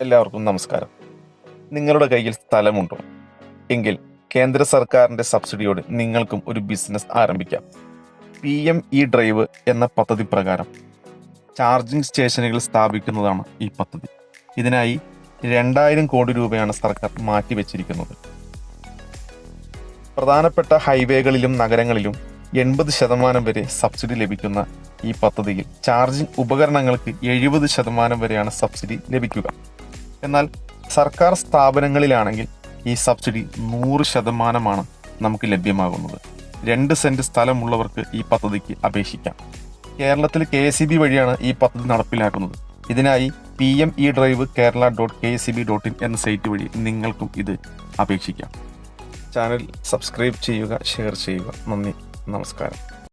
എല്ലാവർക്കും നമസ്കാരം. നിങ്ങളുടെ കയ്യിൽ സ്ഥലമുണ്ടോ? എങ്കിൽ കേന്ദ്ര സർക്കാരിന്റെ സബ്സിഡിയോട് നിങ്ങൾക്കും ഒരു ബിസിനസ് ആരംഭിക്കാം. പി എം ഇ ഡ്രൈവ് എന്ന പദ്ധതി പ്രകാരം ചാർജിംഗ് സ്റ്റേഷനുകൾ സ്ഥാപിക്കുന്നതാണ് ഈ പദ്ധതി. ഇതിനായി രണ്ടായിരം കോടി രൂപയാണ് സർക്കാർ മാറ്റിവെച്ചിരിക്കുന്നത്. പ്രധാനപ്പെട്ട ഹൈവേകളിലും നഗരങ്ങളിലും എൺപത് ശതമാനം വരെ സബ്സിഡി ലഭിക്കുന്ന ഈ പദ്ധതിയിൽ ചാർജിംഗ് ഉപകരണങ്ങൾക്ക് എഴുപത് ശതമാനം വരെയാണ് സബ്സിഡി ലഭിക്കുക. എന്നാൽ സർക്കാർ സ്ഥാപനങ്ങളിലാണെങ്കിൽ ഈ സബ്സിഡി നൂറ് ശതമാനമാണ് നമുക്ക് ലഭ്യമാകുന്നത്. രണ്ട് സെന്റ് സ്ഥലമുള്ളവർക്ക് ഈ പദ്ധതിക്ക് അപേക്ഷിക്കാം. കേരളത്തിൽ കെ എസ് വഴിയാണ് ഈ പദ്ധതി നടപ്പിലാക്കുന്നത്. ഇതിനായി P M E drive Kerala dot K S B dot in എന്ന സൈറ്റ് വഴി നിങ്ങൾക്കും ഇത് അപേക്ഷിക്കാം. ചാനൽ സബ്സ്ക്രൈബ് ചെയ്യുക ഷെയർ ചെയ്യുക. നന്ദി. നമസ്കാരം.